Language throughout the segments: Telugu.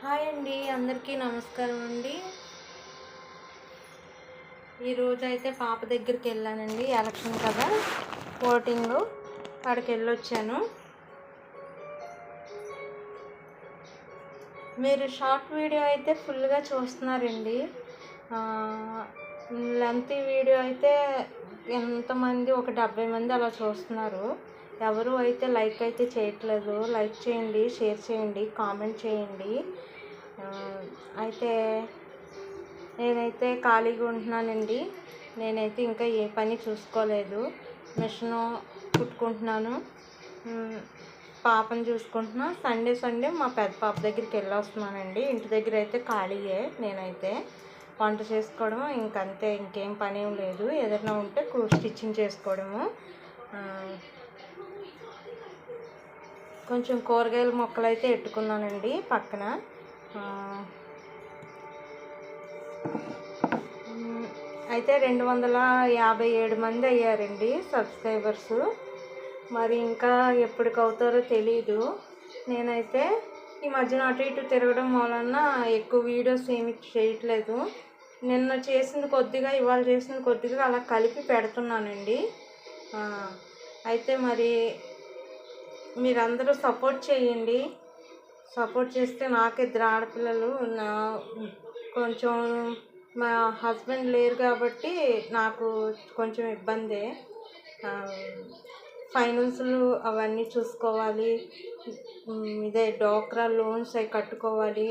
హాయ్ అండి అందరికీ నమస్కారం అండి. ఈరోజు అయితే పాప దగ్గరికి వెళ్ళానండి ఎలక్షన్ కదా ఓటింగ్. అక్కడికి వెళ్ళొచ్చాను. మీరు షార్ట్ వీడియో అయితే ఫుల్గా చూస్తున్నారండి. లెంత్ వీడియో అయితే ఎంతమంది ఒక డెబ్బై మంది అలా చూస్తున్నారు. ఎవరు అయితే లైక్ అయితే చేయట్లేదు లైక్ చేయండి షేర్ చేయండి కామెంట్ చేయండి. అయితే నేనైతే ఖాళీగా ఉంటున్నానండి. నేనైతే ఇంకా ఏ పని చూసుకోలేదు. మిషన్ కుట్టుకుంటున్నాను. పాపను చూసుకుంటున్నా. సండే సండే మా పెద్ద పాప దగ్గరికి వెళ్ళి వస్తున్నానండి ఇంటి దగ్గర అయితే ఖాళీయే నేనైతే. వంట చేసుకోవడం ఇంకంతే ఇంకేం పని ఏం లేదు. ఏదైనా ఉంటే స్టిచ్చింగ్ చేసుకోవడము. కొంచెం కూరగాయల మొక్కలు అయితే ఎట్టుకున్నానండి పక్కన. అయితే రెండు వందల యాభై ఏడు మంది అయ్యారండి సబ్స్క్రైబర్స్. మరి ఇంకా ఎప్పటికవుతారో తెలీదు. నేనైతే ఈ మధ్యన అటు ఇటు తిరగడం వలన ఎక్కువ వీడియోస్ ఏమి చేయట్లేదు. నిన్న చేసింది కొద్దిగా ఇవాళ చేసింది కొద్దిగా అలా కలిపి పెడుతున్నానండి. అయితే మరి మీరందరూ సపోర్ట్ చేయండి. సపోర్ట్ చేస్తే నాకు ఇద్దరు ఆడపిల్లలు నా కొంచెం మా హస్బెండ్ లేరు కాబట్టి నాకు కొంచెం ఇబ్బందే. ఫైనాన్సులు అవన్నీ చూసుకోవాలి. ఇదే డోక్రా లోన్స్ అవి కట్టుకోవాలి.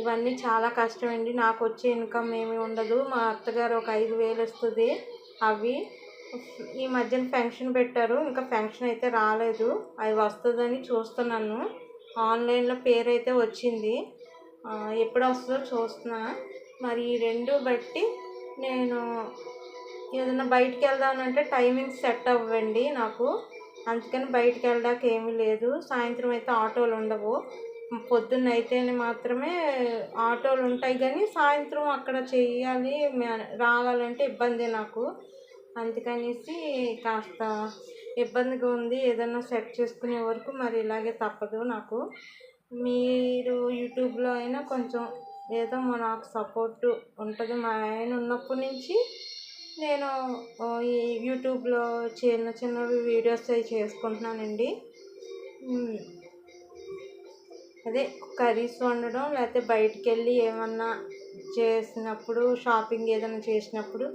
ఇవన్నీ చాలా కష్టం అండి నాకు వచ్చే ఇన్కమ్ ఏమీ ఉండదు. మా అత్తగారు ఒక ఐదు వేలు వస్తుంది అవి. ఈ మధ్యన ఫంక్షన్ పెట్టారు. ఇంకా ఫంక్షన్ అయితే రాలేదు. అది వస్తుందని చూస్తున్నాను. ఆన్లైన్లో పేరు అయితే వచ్చింది. ఎప్పుడు వస్తుందో చూస్తున్నా. మరి ఈ రెండు బట్టి నేను ఏదైనా బయటికి వెళ్దామంటే టైమింగ్ సెట్ అవ్వండి నాకు. అందుకని బయటికి వెళ్ళడానికి ఏమీ లేదు. సాయంత్రం అయితే ఆటోలు ఉండవు. పొద్దున్న అయితే మాత్రమే ఆటోలు ఉంటాయి. కానీ సాయంత్రం అక్కడ చేయాలి రావాలంటే ఇబ్బంది నాకు. అందుకనేసి కాస్త ఇబ్బందిగా ఉంది. ఏదైనా సెట్ చేసుకునే వరకు మరి ఇలాగే తప్పదు నాకు. మీరు యూట్యూబ్లో అయినా కొంచెం ఏదో నాకు సపోర్ట్ ఉంటుంది. మా ఆయన ఉన్నప్పటి నుంచి నేను ఈ యూట్యూబ్లో చిన్న చిన్నవి వీడియోస్ అవి చేసుకుంటున్నానండి. అదే కర్రీస్ వండడం లేకపోతే బయటికి వెళ్ళి ఏమన్నా చేసినప్పుడు షాపింగ్ ఏదైనా చేసినప్పుడు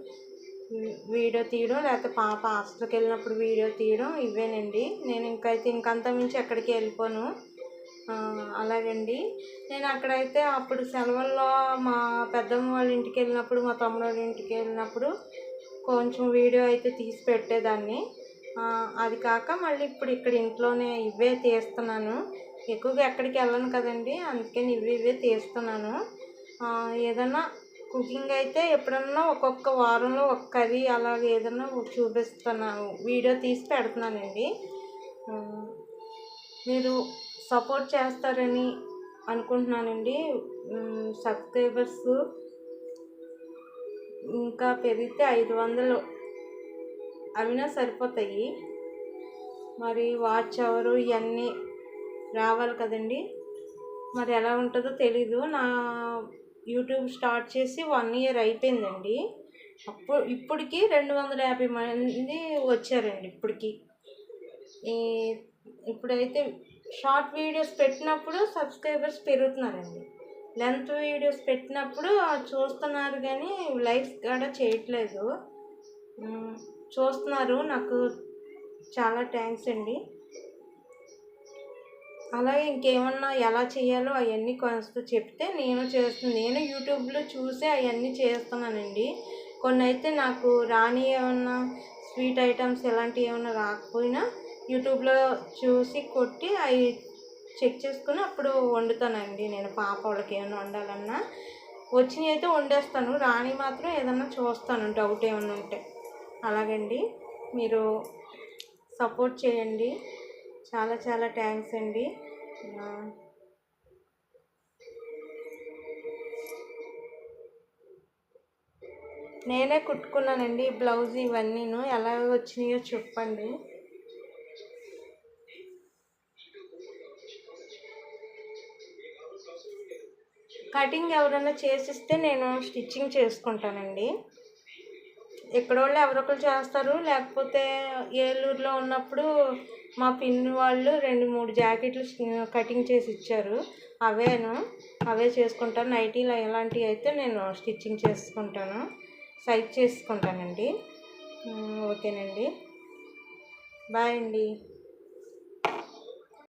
వీడియో తీయడం లేకపోతే పాప హాస్టల్కి వెళ్ళినప్పుడు వీడియో తీయడం ఇవేనండి. నేను ఇంకైతే ఇంకంత మించి ఎక్కడికి వెళ్ళిపోను. అలాగండి. నేను అక్కడైతే అప్పుడు సెలవుల్లో మా పెద్దమ్మ వాళ్ళ ఇంటికి వెళ్ళినప్పుడు మా తమ్ముడు వాళ్ళ ఇంటికి వెళ్ళినప్పుడు కొంచెం వీడియో అయితే తీసి పెట్టేదాన్ని. అది కాక మళ్ళీ ఇప్పుడు ఇక్కడ ఇంట్లోనే ఇవే తీస్తున్నాను. ఎక్కువగా ఎక్కడికి వెళ్ళను కదండి అందుకని ఇవి ఇవే తీస్తున్నాను. ఏదైనా ఏదన్నా కుకింగ్ అయితే ఎప్పుడన్నా ఒక్కొక్క వారంలో ఒక కర్రీ అలాగే ఏదన్నా చూపిస్తున్నాను వీడియో తీసి పెడుతున్నానండి. మీరు సపోర్ట్ చేస్తారని అనుకుంటున్నానండి. సబ్స్క్రైబర్స్ ఇంకా పెరిగితే ఐదు వందలు అవినా సరిపోతాయి. మరి వాచ్ అవరు ఇవన్నీ రావాలి కదండి. మరి ఎలా ఉంటుందో తెలీదు. నా యూట్యూబ్ స్టార్ట్ చేసి వన్ ఇయర్ అయిపోయిందండి. అప్పుడు ఇప్పటికి రెండు వందల యాభై మంది వచ్చారండి ఇప్పటికి. ఈ ఇప్పుడైతే షార్ట్ వీడియోస్ పెట్టినప్పుడు సబ్స్క్రైబర్స్ పెరుగుతున్నారండి. లెంత్ వీడియోస్ పెట్టినప్పుడు చూస్తున్నారు కానీ లైక్స్ కూడా చేయట్లేదు. చూస్తున్నారు. నాకు చాలా థ్యాంక్స్ అండి. అలాగే ఇంకేమన్నా ఎలా చేయాలో అవన్నీ కొంత చెప్తే నేను చేస్తాను నేను యూట్యూబ్లో చూసి అవన్నీ చేస్తున్నానండి. కొన్ని అయితే నాకు రాని ఏమన్నా స్వీట్ ఐటమ్స్ ఇలాంటివి ఏమన్నా రాకపోయినా యూట్యూబ్లో చూసి కొట్టి అవి చెక్ చేసుకుని అప్పుడు వండుతానండి. నేను పాప వాళ్ళకి ఏమైనా వండాలన్నా వచ్చినవి అయితే వండేస్తాను. రాని మాత్రం ఏదన్నా చూస్తాను. డౌట్ ఏమైనా ఉంటే. అలాగండి. మీరు సపోర్ట్ చేయండి. చాలా చాలా థ్యాంక్స్ అండి. నేనే కుట్టుకున్నానండి ఈ బ్లౌజ్ ఇవన్నీను. ఎలా వచ్చినాయో చెప్పండి. కటింగ్ ఎవరైనా చేసిస్తే నేను స్టిచ్చింగ్ చేసుకుంటానండి. ఎక్కడోళ్ళు ఎవరొకరు చేస్తారు. లేకపోతే ఏలూరులో ఉన్నప్పుడు మా పిన్ని వాళ్ళు రెండు మూడు జాకెట్లు కటింగ్ చేసి ఇచ్చారు. అవేను. అవే చేసుకుంటాను నైటీలు ఇలాంటివి అయితే నేను స్టిచ్చింగ్ చేసుకుంటాను. సైజ్ చేసుకుంటానండి. ఓకేనండి. బాయ్ అండి.